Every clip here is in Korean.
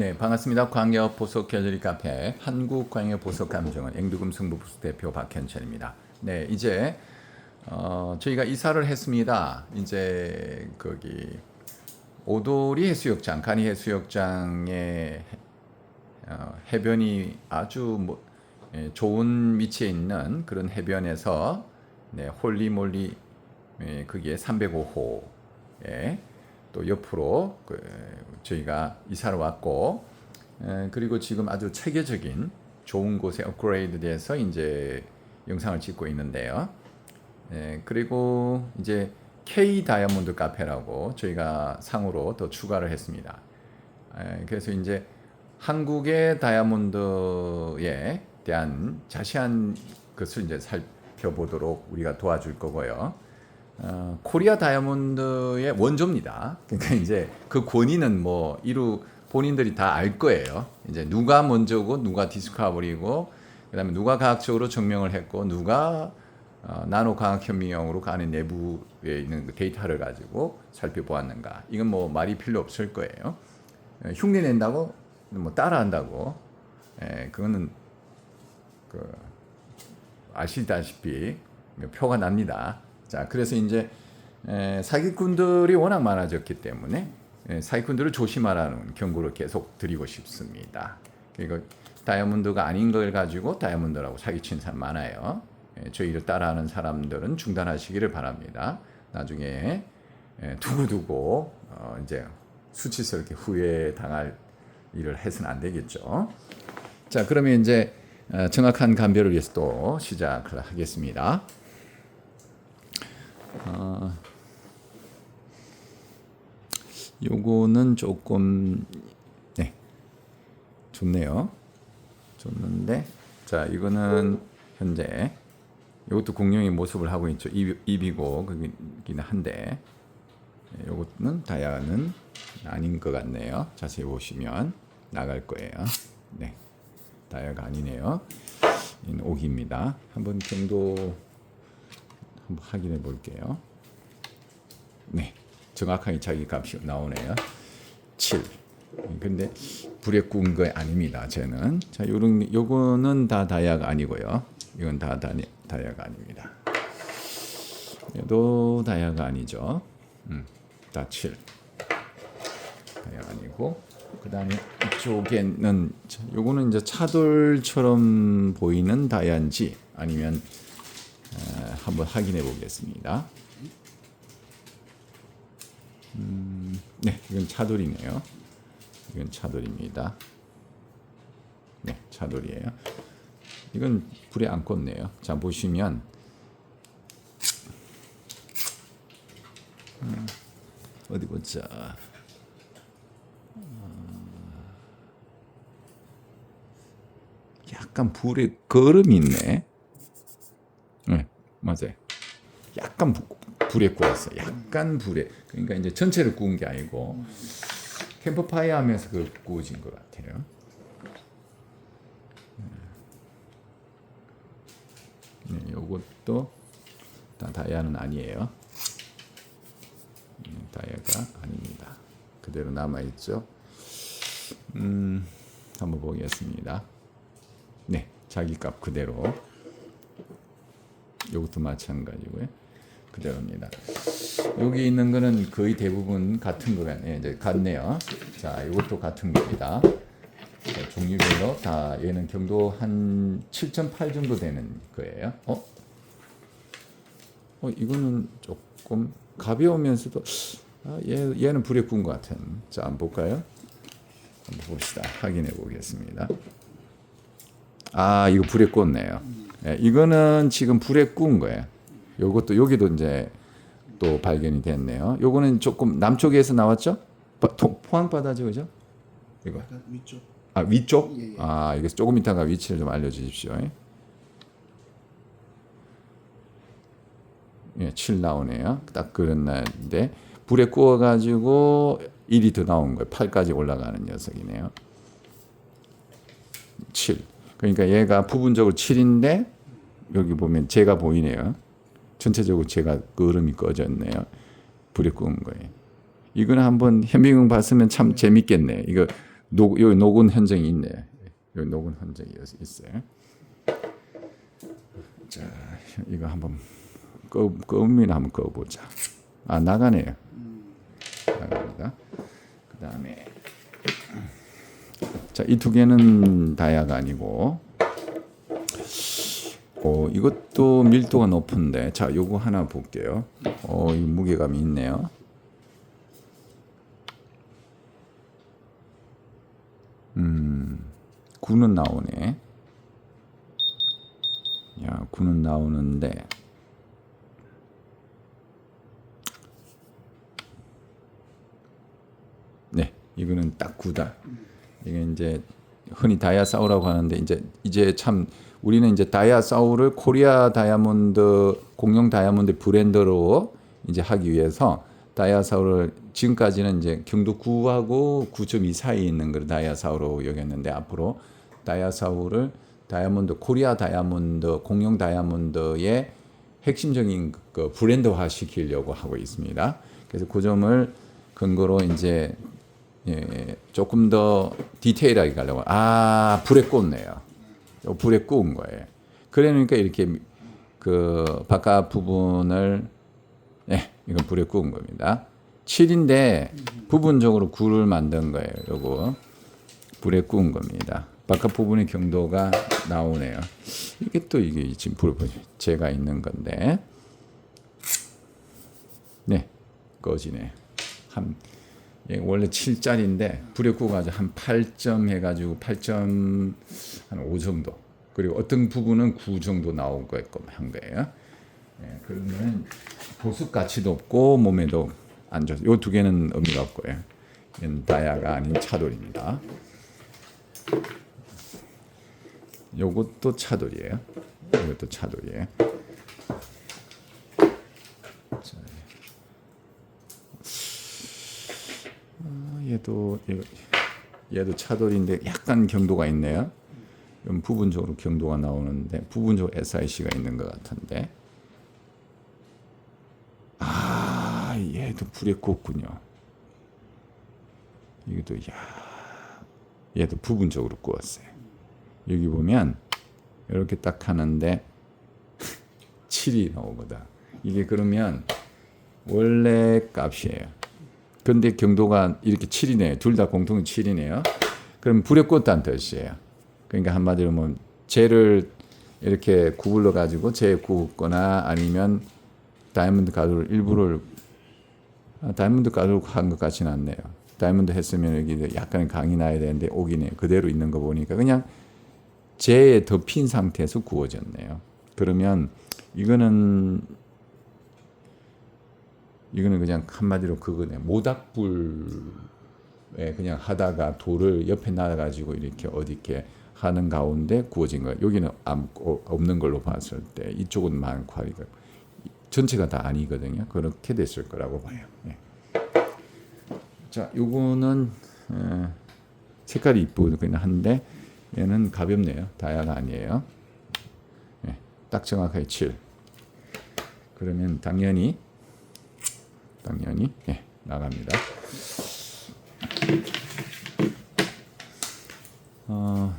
네, 반갑습니다. 광역 보석 갤러리 카페 한국 광역 보석 감정원 앵두금 승부부스 대표 박현철입니다. 네, 이제 어, 저희가 이사를 했습니다. 이제 거기 오도리 해수욕장, 간이 해수욕장의 어, 해변이 아주 뭐, 예, 좋은 위치에 있는 그런 해변에서 네, 홀리몰리 예, 그게 305호에 또 옆으로 그 저희가 이사를 왔고 에, 그리고 지금 아주 체계적인 좋은 곳에 업그레이드돼서 이제 영상을 찍고 있는데요. 에, 그리고 이제 K 다이아몬드 카페라고 저희가 상으로 더 추가를 했습니다. 에, 그래서 이제 한국의 다이아몬드에 대한 자세한 것을 이제 살펴보도록 우리가 도와줄 거고요. 어, 코리아 다이아몬드의 원조입니다. 그러니까 이제 그 권위는 뭐 이루 본인들이 다 알 거예요. 이제 누가 먼저고 누가 디스커버리고 그다음에 누가 과학적으로 증명을 했고 누가 어, 나노 과학 혁명으로 그 안에 내부에 있는 그 데이터를 가지고 살펴보았는가. 이건 뭐 말이 필요 없을 거예요. 에, 흉내 낸다고 뭐 따라한다고. 에, 그거는 그 아시다시피 표가 납니다. 자, 그래서 이제 에, 사기꾼들이 워낙 많아졌기 때문에 에, 사기꾼들을 조심하라는 경고를 계속 드리고 싶습니다. 그리고 다이아몬드가 아닌 걸 가지고 다이아몬드라고 사기친 사람 많아요. 에, 저희를 따라하는 사람들은 중단하시기를 바랍니다. 나중에 에, 두고두고 어, 이제 수치스럽게 후회 당할 일을 해서는 안 되겠죠. 자, 그러면 이제 어, 정확한 감별을 위해서 또 시작을 하겠습니다. 어, 요거는 조금 네 좋네요. 좋는데 자 이거는 현재 이것도 공룡의 모습을 하고 있죠. 입, 입이고 그긴 한데 네, 요거는 다이아는 아닌 것 같네요. 자세히 보시면 나갈 거예요. 네 다이아가 아니네요. 옥입니다. 한번 경도 한번 확인해 볼게요. 네, 정확하게 자기 값이 나오네요. 7. 근데 불에 구운 거 아닙니다. 쟤는 자, 요런 요거는 다 다이아가 아니고요. 이건 다 다니, 다이아가 아닙니다. 얘도 다이아가 아니죠. 음, 다 7. 다이아가 아니고 그다음에 이쪽에는 자, 요거는 이제 차돌처럼 보이는 다이아인지 아니면 에, 한번 확인해 보겠습니다. 음, 네, 이건 차돌이네요. 이건 차돌입니다. 네, 차돌이에요. 이건 불에 안 꽂네요. 자 보시면 음, 어디 보자. 약간 불에 거름이 있네. 네, 맞아요. 약간 부, 불에 구웠어요. 약간 불에. 그러니까 이제 전체를 구운 게 아니고 캠프파이어 하면서 그 구워진 것 같아요. 네, 요것도 다 다이아는 아니에요. 네, 다이아가 아닙니다. 그대로 남아 있죠. 음, 한번 보겠습니다. 네, 자기 값 그대로. 이것도 마찬가지고요. 그대로입니다. 여기 있는 거는 거의 대부분 같은 거 같네요. 이제 같네요. 자, 이것도 같은 겁니다. 자, 종류별로 다 얘는 경도 한 7.8 정도 되는 거예요. 어? 어 이거는 조금 가벼우면서도 아, 얘 얘는 불에 구운 것 같은. 자, 한번 볼까요? 한번 봅시다. 확인해 보겠습니다. 아, 이거 불에 구웠네요. 예, 이거는 지금 불에 구운 거예요. 요것도 여기도 이제 또 발견이 됐네요. 요거는 조금 남쪽에서 나왔죠? 포항 바다죠, 그죠? 이거. 약간 위쪽 아 위쪽? 예, 예. 아 이거 조금 이따가 위치를 좀 알려주십시오. 예, 7 나오네요. 딱 그런 날인데 불에 구워가지고 1이 더 나온 거예요. 8까지 올라가는 녀석이네요. 7. 그러니까 얘가 부분적으로 7인데 여기 보면 제가 보이네요. 전체적으로 제가 그 얼음이 꺼졌네요. 불에 구운 거예요. 이거는 한번 현미경 봤으면 참 재밌겠네. 이거 녹 여기 녹은 현정이 있네. 여기 녹은 현정이 있어요. 자, 이거 한번 꺼 꺼면 한번 꺼보자. 아 나가네요. 나갑니다. 그 다음에 자, 이 두 개는 다이아가 아니고 어, 이것도 밀도가 높은데 자, 요거 하나 볼게요. 어, 이 무게감이 있네요. 음, 9는 나오네. 야, 9는 나오는데 네, 이거는 딱 9다. 이게 이제 흔히 다이아 사우라고 하는데 이제 이제 참 우리는 이제 다이아 사우를 코리아 다이아몬드 공룡 다이아몬드 브랜드로 이제 하기 위해서 다이아 사우를 지금까지는 이제 경도 9하고 9.2 사이에 있는 걸 다이아 사우로 여겼는데 앞으로 다이아 사우를 다이아몬드 코리아 다이아몬드 공룡 다이아몬드의 핵심적인 그 브랜드화 시키려고 하고 있습니다. 그래서 그 점을 근거로 이제 예, 조금 더 디테일하게 가려고 아 불에 꽂네요. 요 불에 구운 거예요. 그러니까 이렇게 그 바깥 부분을 예, 이건 불에 구운 겁니다. 7인데 부분적으로 9를 만든 거예요. 요거 불에 구운 겁니다. 바깥 부분의 경도가 나오네요. 이게 또 이게 지금 불 제가 있는 건데 네 꺼지네. 한 예, 원래 7짜리인데 불에 구워가지고 한 8점 해가지고 8점 한 5 정도 그리고 어떤 부분은 9 정도 나올 거였고 한 거예요. 예, 그러면 보습 가치도 없고 몸에도 안 좋아. 요두 개는 의미가 없고요. 이건 다이아가 아닌 차돌입니다. 요것도 차돌이에요. 이것도 차돌이에요. 자, 아, 얘도 얘- 얘도 차돌인데 약간 경도가 있네요. 부분적으로 경도가 나오는데 부분적으로 SIC가 있는 것 같은데. 아, 얘도 불에 꽂군요. 이것도 야, 얘도 부분적으로 구웠어요. 여기 보면 이렇게 딱 하는데 7이 나오거든. 이게 그러면 원래 값이에요. 근데 경도가 이렇게 7이네요. 둘 다 공통이 7이네요. 그럼 꽂다는 뜻이에요. 그러니까 한마디로 뭐 젤을 이렇게 구불러 가지고 재 굽거나 아니면 다이아몬드 가루를 일부를 아, 다이아몬드 가루 한것 같지는 않네요. 다이아몬드 했으면 여기 약간 강이 나야 되는데 오기네 그대로 있는 거 보니까 그냥 재에 덮인 상태에서 구워졌네요. 그러면 이거는 이거는 그냥 한마디로 그거네 모닥불에 그냥 하다가 돌을 옆에 놔가지고 이렇게 어디 이렇게 하는 가운데 구워진 거예요. 여기는 아무 없는 걸로 봤을 때 이쪽은 많고 하니까 전체가 다 아니거든요. 그렇게 됐을 거라고 봐요. 예. 자, 요거는 에, 색깔이 이쁘긴 한데 얘는 가볍네요. 다이아가 아니에요. 예, 딱 정확하게 7. 그러면 당연히 당연히 예, 나갑니다. 어,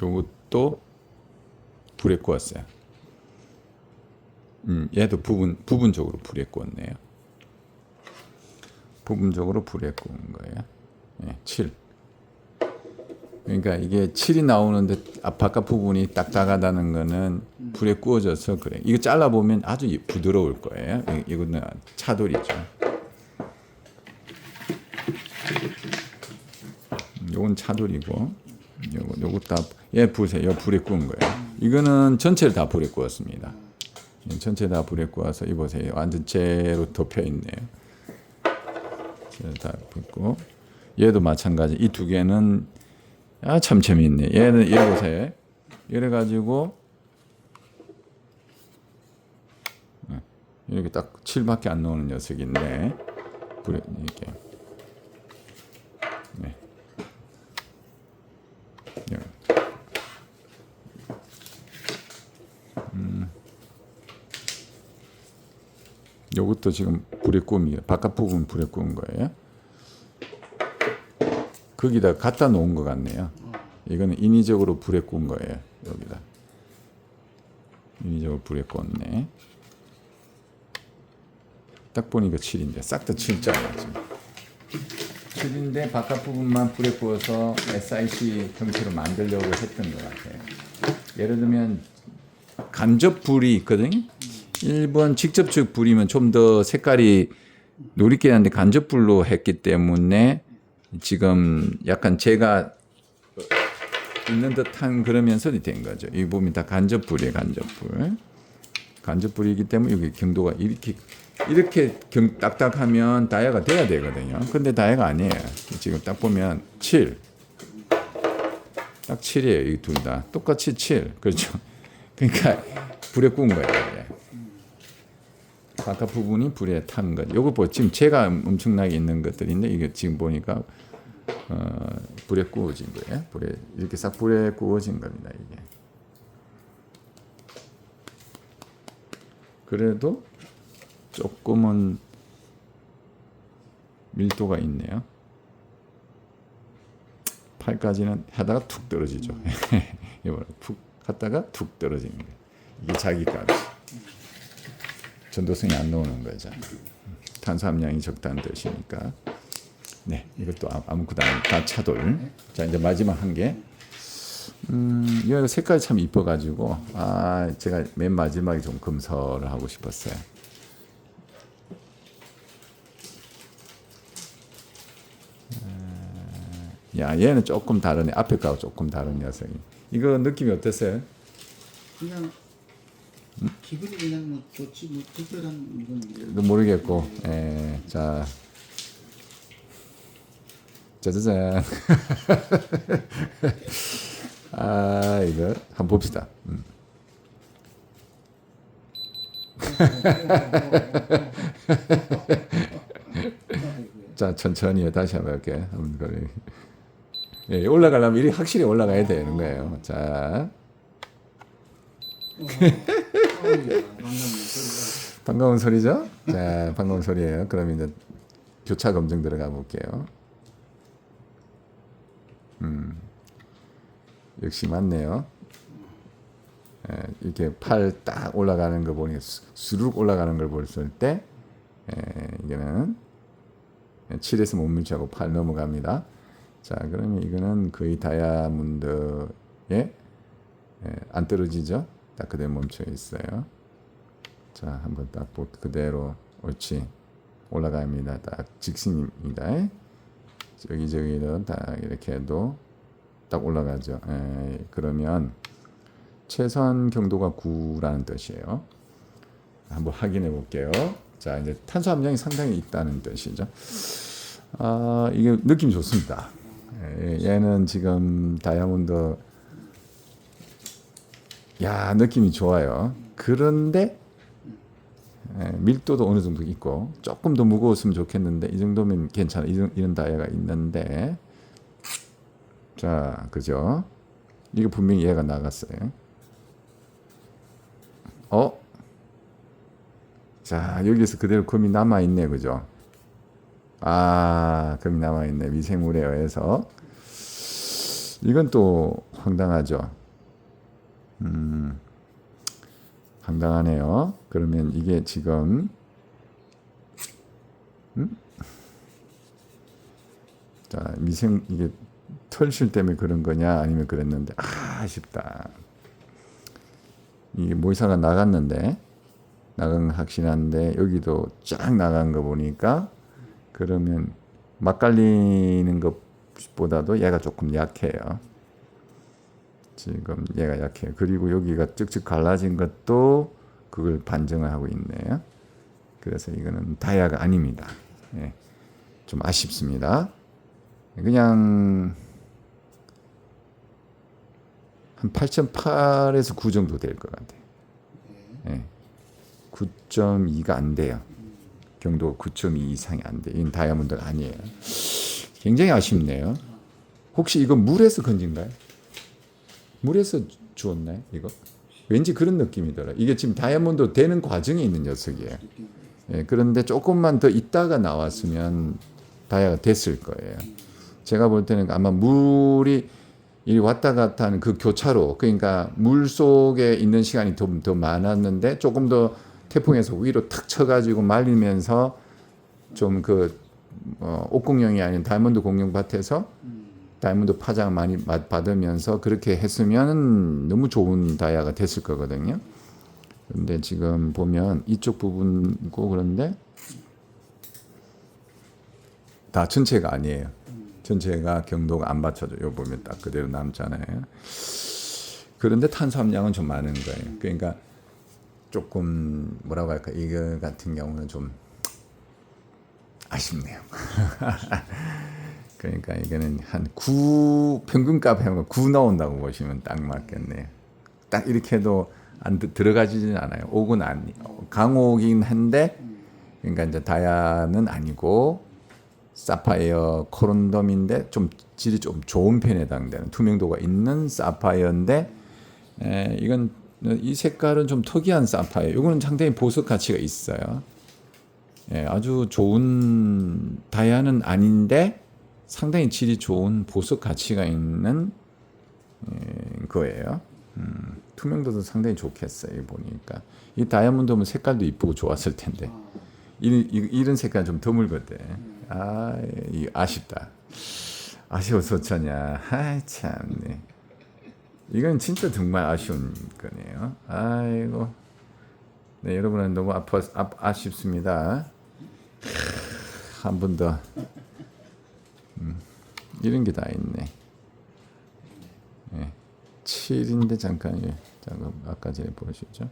요것도 불에 구웠어요. 음, 얘도 부분 부분적으로 불에 구웠네요. 부분적으로 불에 구운 거예요. 예, 7. 그러니까 이게 7이 나오는데 앞 바깥 부분이 딱딱하다는 거는 불에 구워져서 그래. 이거 잘라 보면 아주 이- 부드러울 거예요. 이- 이거는 차돌이죠. 음, 요건 차돌이고 요거 요거 다얘 보세요. 요 불에 구운 거예요. 이거는 전체를 다 불에 구웠습니다. 예, 전체 다 불에 구워서 이 보세요. 완전 채로 덮여 있네요. 다 붓고 얘도 마찬가지. 이 두 개는 아 참 재미있네. 얘는 얘 보세요. 이래 가지고 어, 이렇게 딱 7밖에 안 나오는 녀석인데 이렇게 네. 예. 음, 요것도 지금 불에 구웁니다. 바깥 부분 불에 구운 거예요. 거기다 갖다 놓은 것 같네요. 이거는 인위적으로 불에 구운 거예요. 여기다. 인위적으로 불에 구웠네. 딱 보니까 7인데 싹 다 7자야 지금. 7인데 바깥 부분만 불에 구워서 SIC 형태로 만들려고 했던 것 같아요. 예를 들면 간접 불이 있거든요. 1번 직접적 불이면 좀 더 색깔이 노랗게 하는데 간접 불로 했기 때문에 지금 약간 제가 있는 듯한 면설이 된 거죠. 이 부분이 다 간접 불이에요, 간접 불. 간접 불이기 때문에 여기 경도가 이렇게 이렇게 경, 딱딱하면 다이아가 돼야 되거든요. 근데 다이아가 아니에요. 지금 딱 보면 7. 딱 7이에요. 이 둘 다. 똑같이 7. 그렇죠. 그러니까 불에 구운 거예요. 바깥 부분이 불에 탄 거. 요거 뭐 지금 제가 엄청나게 있는 것들인데 이게 지금 보니까 어, 불에 구워진 거예요. 불에 이렇게 싹 불에 구워진 겁니다. 이게. 그래도 조금은 밀도가 있네요. 팔까지는 하다가 툭 떨어지죠. 이거 푹 갔다가 툭 떨어지는 거예요. 이게 자기 값이. 전도성이 안 나오는 거죠. 탄수함량이 적다는 뜻이니까. 네, 이것도 아- 아무것도 아닌 다 차돌. 자, 이제 마지막 한 개. 음, 이거 색깔이 참 이뻐가지고, 아, 제가 맨 마지막에 좀 금설을 하고 싶었어요. 아, 야, 얘는 조금 다르네. 앞에 거하고 조금 다른 녀석이. 이거 느낌이 어땠어요? 그냥 기분이 그냥 뭐 좋지 뭐 특별한 이건 도 모르겠고, 예, 자, 짜자잔. 아, 이거 한번 봅시다. 음. 자, 천천히 다시 한번 할게. 한번 그래. 예, 올라가려면 이리 확실히 올라가야 되는 거예요. 자, 반갑네 반가운 소리죠? 자, 반가운 소리예요. 그럼 이제 교차 검증 들어가 볼게요. 음, 역시 맞네요. 예, 이렇게 팔 딱 올라가는 거 보니 수- 수룩 올라가는 걸 봤을 때 예, 이거는 7에서 못 밀치하고 8 넘어갑니다. 자, 그러면 이거는 거의 다이아몬드에 예, 안 떨어지죠? 딱 그대로 멈춰 있어요. 자, 한번 딱 보- 그대로 옳지 올라갑니다. 딱 직진입니다. 여기저기는 딱 이렇게 해도 딱 올라가죠. 에, 그러면 최선 경도가 9라는 뜻이에요. 한번 확인해 볼게요. 자, 이제 탄수함량이 상당히 있다는 뜻이죠. 아, 이게 느낌이 좋습니다. 예, 얘는 지금 다이아몬드 야, 느낌이 좋아요. 그런데 예, 밀도도 어느 정도 있고 조금 더 무거웠으면 좋겠는데 이 정도면 괜찮아. 이런, 이런 다이아가 있는데 자, 그죠? 이거 분명히 얘가 나갔어요. 어? 자, 여기서 그대로 금이 남아 있네, 그죠? 아, 금이 남아 있네. 미생물에 의해서 이건 또 황당하죠. 음, 황당하네요. 그러면 이게 지금 음? 자 미생 이게 털실 때문에 그런 거냐 아니면 그랬는데 아, 아쉽다. 이게 모이사가 나갔는데 나간 건 확실한데 여기도 쫙 나간 거 보니까 그러면 맛깔리는 것보다도 얘가 조금 약해요. 지금 얘가 약해요. 그리고 여기가 쭉쭉 갈라진 것도 그걸 반증을 하고 있네요. 그래서 이거는 다이아가 아닙니다. 예. 좀 아쉽습니다. 그냥 한 8.8에서 9 정도 될 것 같아요. 예. 9.2가 안 돼요. 경도 9.2 이상이 안 돼. 이건 다이아몬드가 아니에요. 굉장히 아쉽네요. 혹시 이거 물에서 건진가요? 물에서 주었나요? 이거? 왠지 그런 느낌이더라. 이게 지금 다이아몬드 되는 과정에 있는 녀석이에요. 예, 그런데 조금만 더 있다가 나왔으면 다이아가 됐을 거예요. 제가 볼 때는 아마 물이 이 왔다 갔다 하는 그 교차로 그러니까 물 속에 있는 시간이 좀더 많았는데 조금 더 태풍에서 위로 탁 쳐가지고 말리면서 좀그 어, 옥공룡이 아닌 다이아몬드 공룡 밭에서 다이아몬드 파장 많이 맛- 받으면서 그렇게 했으면 너무 좋은 다이아가 됐을 거거든요. 근데 지금 보면 이쪽 부분고 그런데 다 전체가 아니에요. 전체가 경도가 안 받쳐져. 요 보면 딱 그대로 남잖아요. 그런데 탄수함량은 좀 많은 거예요. 그러니까 조금 뭐라고 할까 이거 같은 경우는 좀 아쉽네요. 그러니까 이거는 한 9 평균값 해면 9 나온다고 보시면 딱 맞겠네요. 딱 이렇게 해도 안 드- 들어가지진 않아요. 옥은 아니 강옥이긴 한데 그러니까 이제 다이아는 아니고 사파이어 코론덤인데 좀 질이 좀 좋은 편에 해당되는 투명도가 있는 사파이어인데 에, 이건 이 색깔은 좀 특이한 사파이어. 이거는 상당히 보석 가치가 있어요. 예, 아주 좋은 다이아는 아닌데 상당히 질이 좋은 보석 가치가 있는 예, 거예요. 음, 투명도도 상당히 좋겠어요. 보니까 이 다이아몬드면 색깔도 이쁘고 좋았을 텐데 이, 이, 이런 색깔 좀 드물거든. 아, 이 아쉽다. 아쉬워서 어쩌냐. 아이 참네. 이건 진짜 정말 아쉬운 거네요. 아이고. 네, 여러분은 너무 아파 아, 아쉽습니다. 한 번 더. 음, 이런 게 다 있네. 예. 7인데 잠깐 예. 잠깐 아까 전에 보시죠.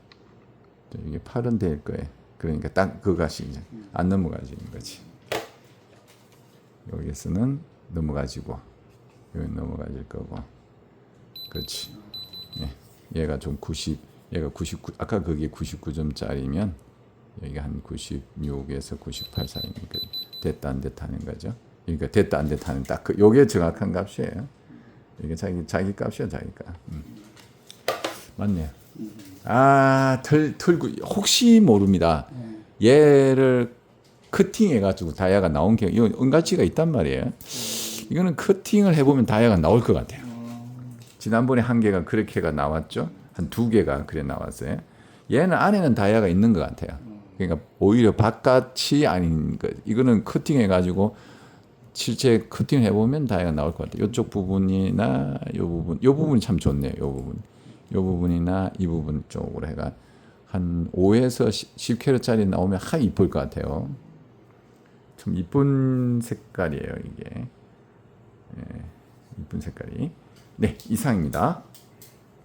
저 이게 8은 될 거예요. 그러니까 딱그 값이 이제 안 넘어가지는 거지. 여기서는 넘어가지고 여기 넘어가질 거고. 그렇지. 예. 얘가 좀 90, 얘가 99, 아까 그게 99점짜리면 여기가 한 96에서 98 사이니까 됐다 안 됐다 하는 거죠. 그러니까 됐다 안 됐다 하는 딱 그, 요게 정확한 값이에요. 이게 자기 자기 값이야 자기 값. 음. 맞네요. 아, 털, 털고 혹시 모릅니다. 얘를 커팅해 가지고 다이아가 나온 경우 이거 은가치가 있단 말이에요. 이거는 커팅을 해 보면 다이아가 나올 것 같아요. 지난번에 한 개가 그렇게가 나왔죠. 한 두 개가 그래 나왔어요. 얘는 안에는 다이아가 있는 것 같아요. 그러니까 오히려 바깥이 아닌 거. 이거는 커팅해 가지고 실제 커팅을 해보면 다이아가 나올 것 같아요. 이쪽 부분이나 이 부분, 이 부분이 참 좋네요. 이 부분, 이 부분이나 이 부분 쪽으로 해가 한 5에서 10 캐럿짜리 나오면 하 이쁠 것 같아요. 좀 이쁜 색깔이에요 이게. 예, 이쁜 색깔이. 네 이상입니다.